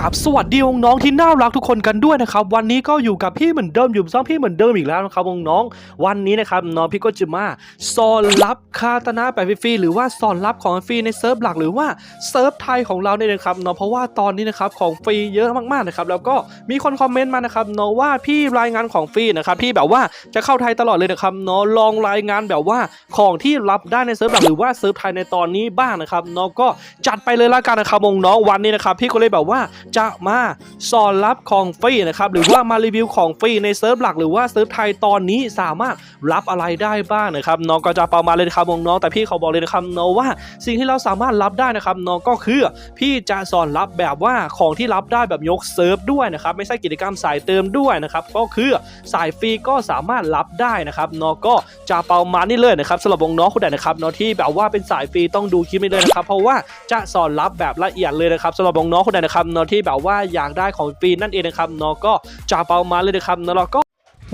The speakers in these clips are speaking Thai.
ราบสวัสดีน้องที่น่ารักทุกคนกันด้วยนะครับวันนี้ก็อยู่กับพี่เหมือนเดิมอยู่ซ่องพี่เหมือนเดิมอีกแล้วนะครับน้องวันนี้นะครับน้องพี่ก็จะมาสอนรับคาตานะแบบฟรีหรือว่าสอนรับของฟรีในเซิร์ฟหลักหรือว่าเซิร์ฟไทยของเราเนี่ยนะครับเนาะเพราะว่าตอนนี้นะครับของฟรีเยอะมากๆนะครับแล้วก็มีคนคอมเมนต์มานะครับเนาะว่าพี่รายงานของฟรีนะครับที่แบบว่าจะเข้าไทยตลอดเลยนะครับเนาะลองรายงานแบบว่าของที่รับได้ในเซิร์ฟหลักหรือว่าเซิร์ฟไทยในตอนนี้บ้างนะครับเนาะก็จัดไปเลยละกันนะครับน้องวันนี้นะครับพี่ก็เลยแบบว่าจะมาสอนรับของฟรีนะครับหรือว่ามารีวิวของฟรีในเซิร์ฟหลักหรือว่าเซิร์ฟไทยตอนนี้สามารถรับอะไรได้บ้างนะครับน้องก็จะประมาณเลยนะครับน้องแต่พี่เขาบอกเลยนะครับน้องว่าสิ่งที่เราสามารถรับได้นะครับน้องก็คือพี่จะสอนรับแบบว่าของที่รับได้แบบยกเซิร์ฟด้วยนะครับไม่ใช่กิจกรรมสายเติมด้วยนะครับก็คือสายฟรีก็สามารถรับได้นะครับน้องก็จะประมาณนี้เลยนะครับสำหรับน้องคนไหนนะครับน้องที่แบบว่าเป็นสายฟรีต้องดูคลิปนี้เลยนะครับเพราะว่าจะสอนรับแบบละเอียดเลยนะครับสำหรับน้องคนไหนนะครับน้องที่แบบว่าอยากได้ของปีนั่นเองนะครับเนาะก็จะปามาเลยนะครับเนาะก็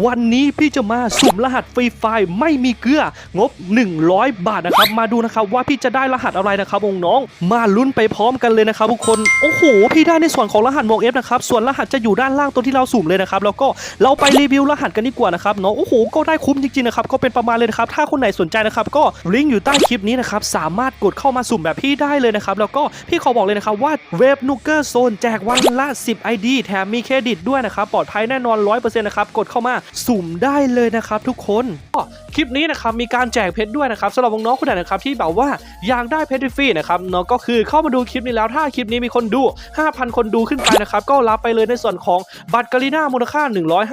วันนี้พี่จะมาสุ่มรหัสฟรีไฟล์ไม่มีเกลืองบ 100 บาทนะครับ มาดูนะครับว่าพี่จะได้รหัสอะไรนะครับวงน้อง มาลุ้นไปพร้อมกันเลยนะครับทุกคนโอ้โหพี่ได้ในส่วนของรหัสวงเอฟนะครับส่วนรหัสจะอยู่ด้านล่างตัวที่เราสุ่มเลยนะครับแล้วก็เราไปรีวิวรหัสกันดีกว่านะครับเนาะโอ้โหก็ได้คุ้มจริงๆนะครับก็เป็นประมาณเลยนะครับถ้าคนไหนสนใจนะครับก็ลิงก์อยู่ใต้คลิปนี้นะครับสามารถกดเข้ามาสุ่มแบบพี่ได้เลยนะครับแล้วก็พี่ขอบอกเลยนะครับว่าเว็บนูเกอร์โซนแจกวันละ 10 ID แถมมีเครดิตด้วยนะครับปลอดภัยแน่นอน 100%นะครับกดเข้ามาสุ่มได้เลยนะครับทุกคนก็คลิปนี้นะครับมีการแจกเพชรด้วยนะครับสำหรับน้องๆคนไหนนะครับที่แบบว่าอยากได้เพชรฟรีนะครับเนาะก็คือเข้ามาดูคลิปนี้แล้วถ้าคลิปนี้มีคนดู 5,000 คนดูขึ้นไปนะครับก็รับไปเลยในส่วนของบัตรกาลิน่ามูลค่า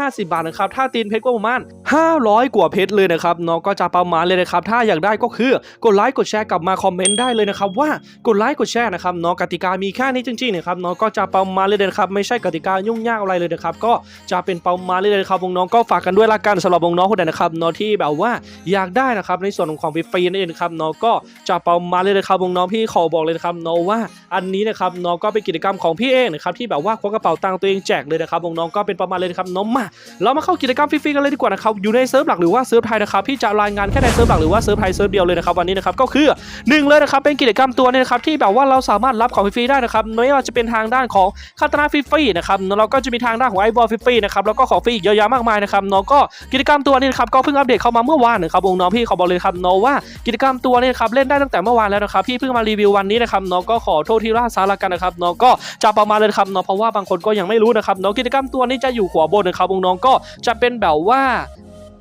150 บาทนะครับถ้าตีนเพชรก็ประมาณ 500 กว่าเพชรเลยนะครับเนาะก็จะประมาณเลยนะครับถ้าอยากได้ก็คือกดไลค์กดแชร์กลับมาคอมเมนต์ได้เลยนะครับว่ากดไลค์กดแชร์นะครับเนาะกติกามีแค่นี้จริงๆนะครับเนาะก็จะประมาณเลยนะครับไม่ใช่กติกายุ่งยากอะไรเลยนะครับก็จะเป็นประมาณเลยนะครับวงน้องก็ฝากกันด้วยละกันสำหรับวงน้องคนไหนนะครับเนาะที่แบบว่าอยากได้นะครับในส่วนของของฟรีๆนั่นเองนะครับเนาะก็จะประมาณเลยนะครับวงน้องพี่ขอบอกเลยนะครับเนาะว่าอันนี้นะครับเนาะก็เป็นกิจกรรมของพี่เองนะครับที่แบบว่าควักกระเป๋าตังค์ตัวเองแจกเลยนะครับวงน้องก็เป็นประมาณเลยนะครับเนาะมาเรามาเข้ากิจกรรมฟรีๆกันเลยดีกว่านะครับอยู่ในเซิร์ฟหลักหรือว่าเซิร์ฟไทยนะครับพี่จะรายงานแค่ในเซิร์ฟหลักหรือว่าเซิร์ฟไทยเซิร์ฟเดียวเลยนะครับวันนี้นะครับก็คือหนึ่งเลยนะครับเป็นกิจกรรมตัวนี้นะครับที่แบบว่าเราสามารถรับของฟรีๆได้นะครับไม่ว่าจะเป็นทางด้านของคาตาฟรีๆนะครับแล้วเราก็จะมีทางด้านของไอบอลฟรีๆนะครับแล้วก็ของฟรีอีกเยอะแยะมากมายนะครับเนาะก็กิจกรรมตัวนี้นะครับก็เพิ่งอัปเดตเข้ามาเมื่อวานนะครับวงน้องพี่ขอบอกเลยครับเนาะว่ากิจกรรมตัวนี้นะครับเล่นได้ตั้งแต่เมื่อวานแล้วนะครับพี่เพิ่งมารีวิววันนี้นะครับเนาะก็ขอโทษที่ล่าช้าละกันนะครับเนาะก็จะประมาณเลยครับเนาะเพราะว่าบางคนก็ยังไม่รู้นะครับเนาะกิจกรรมตัวนี้จะอยู่ขวบบนนะครับวงน้องก็จะเป็นแบบว่า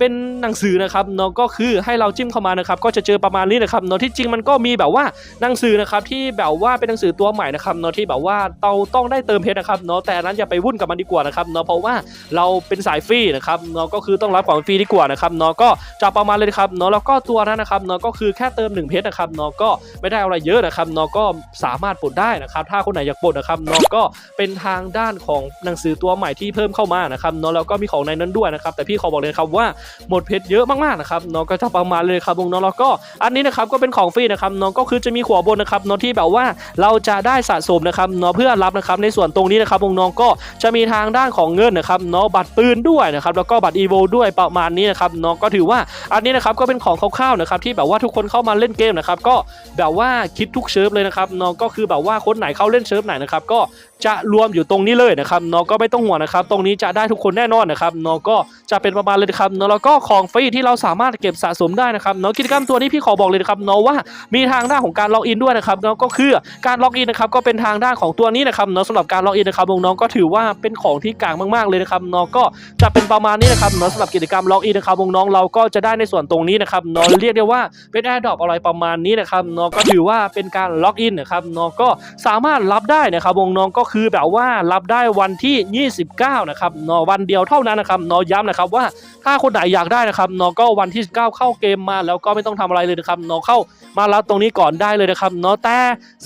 เป็นหนังสือนะครับเนาะก็คือให้เราจิ้มเข้ามานะครับก็จะเจอประมาณนี้นะครับเนาะที่จริงมันก็มีแบบว่าหนังสือนะครับที่แบบว่าเป็นหนังสือตัวใหม่นะครับเนาะที่แบบว่าเราต้องได้เติมเพชรนะครับเนาะแต่นั้นอย่าไปวุ่นกับมันดีกว่านะครับเนาะเพราะว่าเราเป็นสายฟรีนะครับเนาะก็คือต้องรับของฟรีดีกว่านะครับเนาะก็จะประมาณเลยครับเนาะแล้วก็ตัวนั้นนะครับเนาะก็คือแค่เติม1เพชรนะครับเนาะก็ไม่ได้อะไรเยอะนะครับเนาะก็สามารถปลดได้นะครับถ้าคนไหนอยากปลดนะครับเนาะก็เป็นทางด้านของหนังสือตัวใหม่ที่เพิ่มเข้ามานะครับเนาะแล้วก็มีของในนั้นด้วยนะครับแต่พี่ขอบอกเลยครับว่าหมดเพชรเยอะมากๆนะครับน้องก็จะประมาณเลยครับวงน้องแล้วก็อันนี้นะครับก็เป็นของฟรีนะครับน้องก็คือจะมีขวบนนะครับน้องที่แบบว่าเราจะได้สะสมนะครับน้องเพื่อรับนะครับในส่วนตรงนี้นะครับวงน้องก็จะมีทางด้านของเงินนะครับน้องบัตรปืนด้วยนะครับแล้วก็บัตรอีโวด้วยประมาณนี้นะครับน้องก็ถือว่าอันนี้นะครับก็เป็นของคร่าวๆนะครับที่แบบว่าทุกคนเข้ามาเล่นเกมนะครับก็แบบว่าคิดทุกเชิฟเลยนะครับน้องก็คือแบบว่าคนไหนเข้าเล่นเชิฟไหนนะครับก็ จะรวมอยู่ตรงนี้เลยนะครับน้องก็ไม่ต้องห่วงนะครับ ตรงนี้จะได้ทุกคนแน่นอนนะครับน้องก็จะเป็นประมาณเลยนะครับน้องแล้วก็ของฟรีที่เราสามารถเก็บสะสมได้นะครับน้องกิจกรรมตัวนี้พี่ขอบอกเลยนะครับน้องว่ามีทางด้านของการล็อกอินด้วยนะครับน้องก็คือการล็อกอินนะครับก็เป็นทางด้านของตัวนี้นะครับน้องสำหรับการล็อกอินนะครับน้องก็ถือว่าเป็นของที่กลางมากๆเลยนะครับน้องก็จะเป็นประมาณนี้นะครับน้องสำหรับกิจกรรมล็อกอินนะครับน้องเราก็จะได้ในส่วนตรงนี้นะครับน้องเรียกได้ว่าเป็นแอร์ดรอปอะไรประมาณนี้นะครับน้องก็ถือว่าเป็นการล็อกอินนะครับน้องก็สามารถรับได้นะครับน้องก็คือแบบว่ารับได้วันที่ 29 นะครับนอวันเดียวเท่านั้นนะครับนอย้ำนะครับว่าถ้าคนไหนอยากได้นะครับนอก็วันที่ 19 เข้าเกมมา แล้วก็ไม่ต้องทำอะไรเลยนะครับนอเข้ามารับตรงนี้ก่อนได้เลยนะครับนอแต่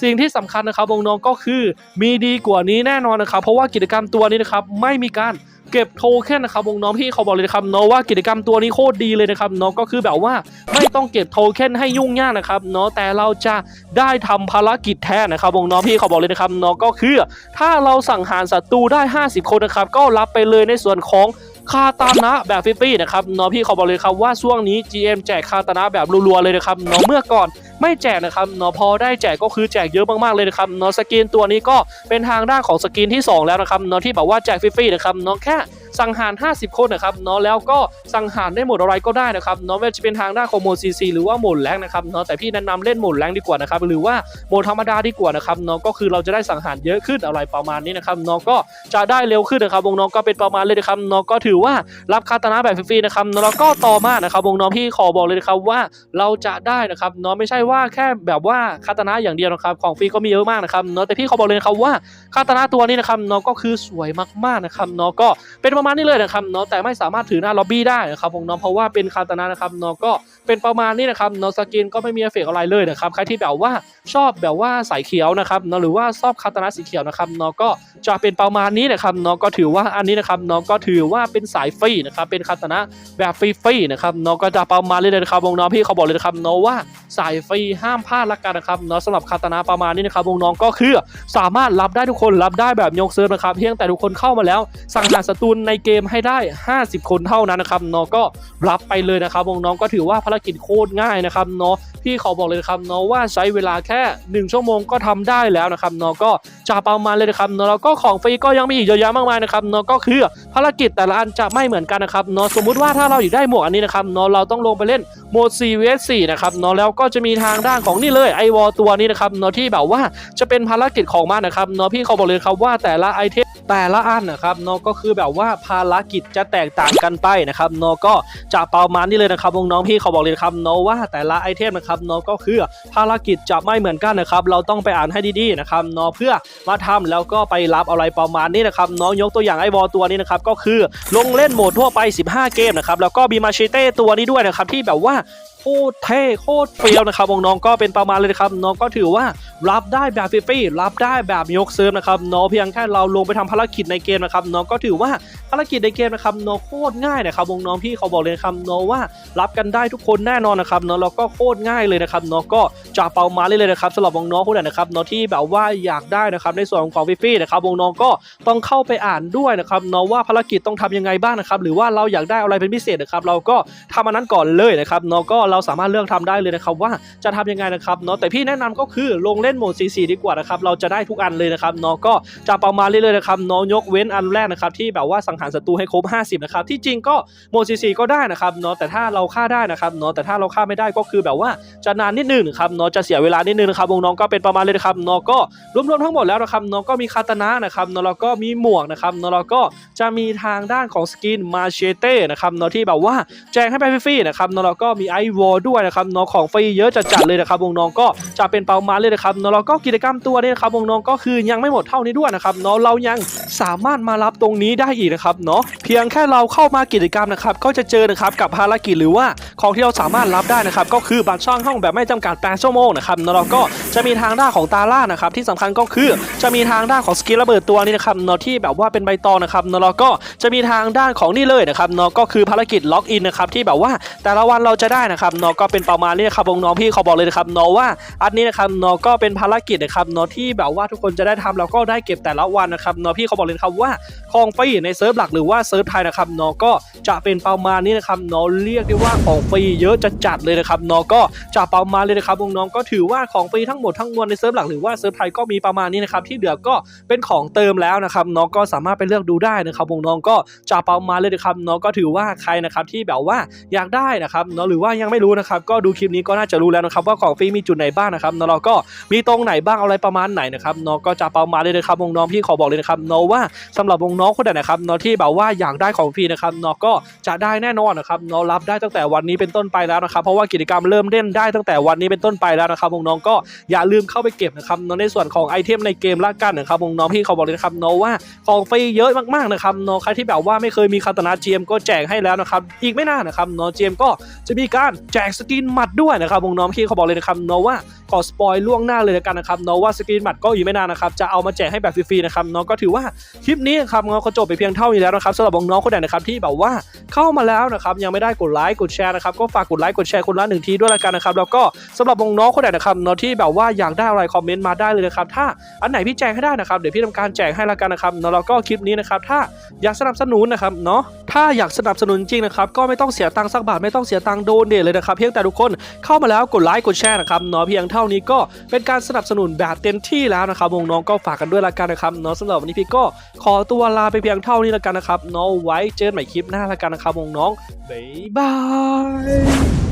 สิ่งที่สำคัญนะครับวงน้องก็คือมีดีกว่านี้แน่นอนนะครับ เพราะว่ากิจกรรมตัวนี้นะครับไม่มีการ เก็บโทเค็นนะครับวงน้องพี่เขาบอกเลยนะครับเนาะว่ากิจกรรมตัวนี้โคตรดีเลยนะครับเนาะก็คือแบบว่าไม่ต้องเก็บโทเค็นให้ยุ่งยากนะครับเนาะแต่เราจะได้ทำภารกิจแทนนะครับวงน้องพี่เขาบอกเลยนะครับเนาะก็คือ ถ้าเราสั่งหารศัตรูได้ 50 คนนะครับก็รับไปเลยในส่วนของคาตานะแบบฟรีๆนะครับเนาะพี่เขาบอกเลยครับว่าช่วงนี้ GM แจกคาตานะแบบรัวๆเลยนะครับเนาะเมื่อก่อน ไม่แจกนะครับเนาะพอได้แจกก็คือแจกเยอะมากๆเลยนะครับเนาะสกินตัวนี้ก็เป็นทางด้านของสกินที่สองแล้วนะครับเนาะที่แบบว่าแจกฟรีๆนะครับเนาะแค่สังหาร 50 คนนะครับเนาะแล้วก็สังหารได้หมดอะไรก็ได้นะครับเนาะไม่ว่าจะเป็นทางด้านของโหมด CC หรือว่าโหมดแรงนะครับเนาะแต่พี่แนะนำเล่นโหมดแรงดีกว่านะครับหรือว่าโหมดธรรมดาดีกว่านะครับเนาะก็คือเราจะได้สังหารเยอะขึ้นอะไรประมาณนี้นะครับเนาะก็จะได้เร็วขึ้นนะครับวงน้องก็เป็นประมาณเลยนะครับเนาะก็ถือว่ารับคาตานะแบบฟรีๆนะครับเนาะแล้วก็ต่อมานะครับวงน้องพี่ขอบอกเลยนะครับว่าเราจะได้นะครับเนาะไม่ใช่ว่าแค่แบบว่าคาตานะอย่างเดียวนะครับ ของฟรีก็มีเยอะมากนะครับเนาะแต่พี่เขอบอกเลยนะครับว่าคาตานะตัวนี้นะครับเนาะก็คือสวยมากๆนะครับเนาะก็เป็นประมาณนี้เลยนะครับเนาะแต่ไม่สามารถถือหน้าล็อบบี้ได้นะครับวงน้องเพราะว่าเป็นคาตานะนะครับเนาะก็เป็นประมาณนี้นะครับเนาะสกินก็ไม่มีเอฟเฟกอะไรเลยนะครับใครที่แบบว่าชอบแบบว่าสายเขียวนะครับเนาะหรือว่าชอบคาตานะสีเขียวนะครับเนาะก็จะเป็นประมาณนี้นะครับเนาะก็ถือว่าอันนี้นะครับเนาะก็ถือว่าเป็นสายฟรีนะครับเป็นคาตานะแบบฟรีๆนะครับเนาะก็จะประมาณนี้เลยนะครับวงน้องพี่เขาบอกเลยนะครับเนาะว่าสายฟรีีห้ามพลาดละกันนะครับเนาะสำหรับคาตานะประมาณนี้นะครับวงน้องก็คือสามารถรับได้ทุกคนรับได้แบบยกเซิร์ฟนะครับเพียงแต่ทุกคนเข้ามาแล้ว สั่งหารศัตรูในเกมให้ได้ 50 คนเท่านั้นนะครับเนาะก็รับไปเลยนะครับวงน้องก็ถือว่าภารกิจโคตรง่ายนะครับเนาะพี่เขาบอกเลยนะครับเนาะว่าใช้เวลาแค่ 1 ชั่วโมงก็ทำได้แล้วนะครับเนาะก็จะประมาณเลยนะครับเนาะแล้วก็ของฟรีก็ยังมีอีกเยอะแยะมากมายนะครับเนาะก็คือภารกิจแต่ละอันจะไม่เหมือนกันนะครับเนาะสมมุติว่าถ้าเราอยากได้หมวกอันนี้นะครับเนาะเราต้องลงไปเล่นโหมด 4 vs 4นะครับเนาะแล้วก็จะมีทางด้านของนี่เลยไอวอลตัวนี้นะครับเนาะที่แบบว่าจะเป็นภารกิจของมันนะครับเนาะพี่เขาบอกเลยครับว่าแต่ละไอเทม แต่ละอันนะครับเนาะก็คือแบบว่าภารกิจจะแตกต่างกันไปนะครับเนาะก็จะประมาณนี้เลยนะครับวงน้องพี่เขาบอกเลยนะครับเนาะว่าแต่ละไอเทมนะครับเนาะก็คือภารกิจจะไม่เหมือนกันนะครับเราต้องไปอ่านให้ดีๆนะครับเนาะเพื่อมาทำแล้วก็ไปรับอะไรประมาณนี้นะครับเนาะยกตัวอย่างไอ้บอลตัวนี้นะครับก็คือลงเล่นโหมดทั่วไป 15 เกมนะครับแล้วก็มีมาเชเต้ตัวนี้ด้วยนะครับที่แบบว่า ตรเท่โคตรเฟี้ยวนะครับวงน้องก็เป็นประมาณเลยนะครับน้องก็ถือว่ารับได้แบบฟรีๆรับได้แบบยกเซิร์ฟนะครับเนาะเพียงแค่เราลงไปทำภารกิจในเกมนะครับเนาะก็ถือว่าภารกิจในเกมนะครับเนาะโคตรง่ายนะครับวงน้องพี่เขาบอกเลยครับเนาะว่ารับกันได้ทุกคนแน่นอนนะครับนาะแล้วก็โคตรง่ายเลยนะครับเนาะก็จะเปามาเลยเลยนะครับสำหรับวงน้องคนไหนนะครับเนาะที่แบบว่าอยากได้นะครับในส่วนของฟรีๆนะครับวงน้องก็ต้องเข้าไปอ่านด้วยนะครับเนาะว่าภารกิจต้องทำยังไงบ้างนะครับหรือว่าเราอยากได้อะไรเป็นพิเศษนะครับเราก็ทำอันนั้นก่อนเลยนะครับเนาะก็เราราสามารถเลือกทำได้เลยนะครับว่าจะทำยังไงนะครับเนาะแต่พี่แนะนำก็คือลงเล่นโหมด CC ดีกว่านะครับเราจะได้ทุกอันเลยนะครับเนาะก็จะประมาณเรื่อยๆนะครับเนาะยกเว้นอันแรกนะครับที่แบบว่าสังหารศัตรูให้ครบ 50นะครับที่จริงก็โหมด CC ก็ได้นะครับเนาะแต่ถ้าเราฆ่าได้นะครับเนาะแต่ถ้าเราฆ่าไม่ได้ก็คือแบบว่าจะนานนิดนึงครับเนาะจะเสียเวลานิดนึงนะครับวงน้องก็เป็นประมาณเลยนะครับเนาะก็รวมๆทั้งหมดแล้วนะครับเนาะก็มีคาตานะนะครับเนาะแล้วก็มีหมวกนะครับเนาะแล้วก็จะมีทางด้านของสกินมาเชเต้นะครับเนาะที่แบบว่าแจกให้ไปฟรีๆนะครับเนาะแล้วก็มีไอวอลด้วยนะครับเนาะของฟรีเยอะจัดๆเลยนะครับวงน้องก็จะเป็นเประมาเลยนะครับเนาะแล้วก็กิจกรรมตัวนี้นะครับวงน้องก็คือยังไม่หมดเท่านี้ด้วยนะครับเนาะเรายังสามารถมารับตรงนี้ได้อีกนะครับเนาะเพียงแค่เราเข้ามากิจกรรมนะครับก็จะเจอนะครับกับภารกิจหรือว่าของที่เราสามารถรับได้นะครับก็คือบัตรช่องห้องแบบไม่จำกัด8ชั่วโมงนะครับเนาะแล้วก็จะมีทางด้านของตาล่านะครับที่สำคัญก็คือจะมีทางด้านของสกิลระเบิดตัวนี้นะครับเนาะที่แบบว่าเป็นใบตองนะครับเนาะแล้วก็จะมีทางด้านของนี่เลยนะครับเนาะก็คือภารกิจล็อกอินนะครับที่แบบว่าแต่ละวันเราจะได้นะครับเนาะก็เป็นประมาณนี้นะครับวงน้องพี่เขาบอกเลยนะครับเนาะว่าอันนี้นะครับเนาะก็เป็นภารกิจนะครับเนาะที่แบบว่าทุกคนจะได้ทำแล้วก็ได้เก็บแต่ละวันนะครับเนาะพี่เขาบอกเลยนะครับว่าของฟรีในเซิร์ฟหลักหรือว่าเซิร์ฟไทยนะครับเนาะก็จะเป็นประมาณนี้นะครับเนาะเรียกได้ว่าของฟรีเยอะจะจัดเลยนะครับเนาะก็จะประมาณเลยนะครับวงน้องก็ถือว่าของฟรีทั้งหมดทั้งมวลในเซิร์ฟหลักหรือว่าเซิร์ฟไทยก็มีประมาณนี้นะครับที่เหลือก็เป็นของเติมแล้วนะครับเนาะก็สามารถไปเลือกดูได้นะครับวงน้องก็จะประมาณเลยนะครับนาะก็ถือว่าใครนะครับที่แบบว่าอยากได้นะครับนาะหรือว่ายังไม่รู้นะครับก็ดูคลิปนี้ก็น่าจะรู้แล้วนะครับว่าของฟรีมีจุดไหนบ้างนะครับเนาะเราก็มีตรงไหนบ้างอะไรประมาณไหนนะครับเนาะก็จะประมาณเลยนะครับวงน้องพี่ขอบอกเลยนะครับเนาะว่าสำหรับวงน้องคนไหนนะครับเนาะที่แบบว่าอยากได้ของฟรีนะครับเนาะก็จะได้แน่นอนนะครับเนาะรับได้ตั้งแต่วันนี้เป็นต้นไปแล้วนะครับเพราะว่ากิจกรรมเริ่มเล่นได้ตั้งแต่วันนี้เป็นต้นไปแล้วนะครับวงน้องก็อย่าลืมเข้าไปเก็บนะครับเนาะในส่วนของไอเทมในเกมละกันนะครับวงน้องพี่ขาบอกเลยนะครับเนาะว่าของฟรีเยอะมากๆนะครับเนาะใครที่แบบว่าไม่เคยมีคาตนาเจียมก็แจกให้แล้วนะครับอีกไม่นานนะครับนาะเจียมก็จะมีการแจกสกินหมัดด้วยนะครับวงน้องพี่เขาบอกเลยนะครับเนาะว่าขอสปอยล่วงหน้าเลยละกันนะครับเนาะว่าสกรีนบัตรก็อยู่ไม่นานนะครับจะเอามาแจกให้แบบฟรีๆนะครับเนาะก็ถือว่าคลิปนี้นะครับเนาะก็จบไปเพียงเท่านี้แล้วนะครับสำหรับวงน้องคนไหนนะครับที่แบบว่าเข้ามาแล้วนะครับยังไม่ได้กดไลค์กดแชร์นะครับก็ฝากกดไลค์กดแชร์คนละหนึ่งทีด้วยละกันนะครับแล้วก็สำหรับวงน้องคนไหนนะครับเนาะที่แบบว่าอยากได้อะไรคอมเมนต์มาได้เลยนะครับถ้าอันไหนพี่แจกให้ได้นะครับเดี๋ยวพี่ทำการแจกให้ละกันนะครับเนาะแล้วก็คลิปนี้นะครับถ้าอยากสนับสนุนนะครับเนาะ ถ้าอยากสนับสนุนจริงนะครับก็ไม่ต้องเสียตังค์สักบาทไม่ต้องเสียตังค์โดนเดทเลยนะครับเพียงแต่ทุกคนเข้ามาแล้วกดไลค์กดแชร์นะครับเนาะเพียงเท่านี้ก็เป็นการสนับสนุนแบบเต็มที่แล้วนะครับวงน้องก็ฝากกันด้วยละกันนะครับเนาะสำหรับวันนี้พี่ก็ขอตัวลาไปเพียงเท่านี้ละกันนะครับเนาะไว้เจอกันใหม่คลิปหน้าละกันนะครับวงน้องบ๊ายบาย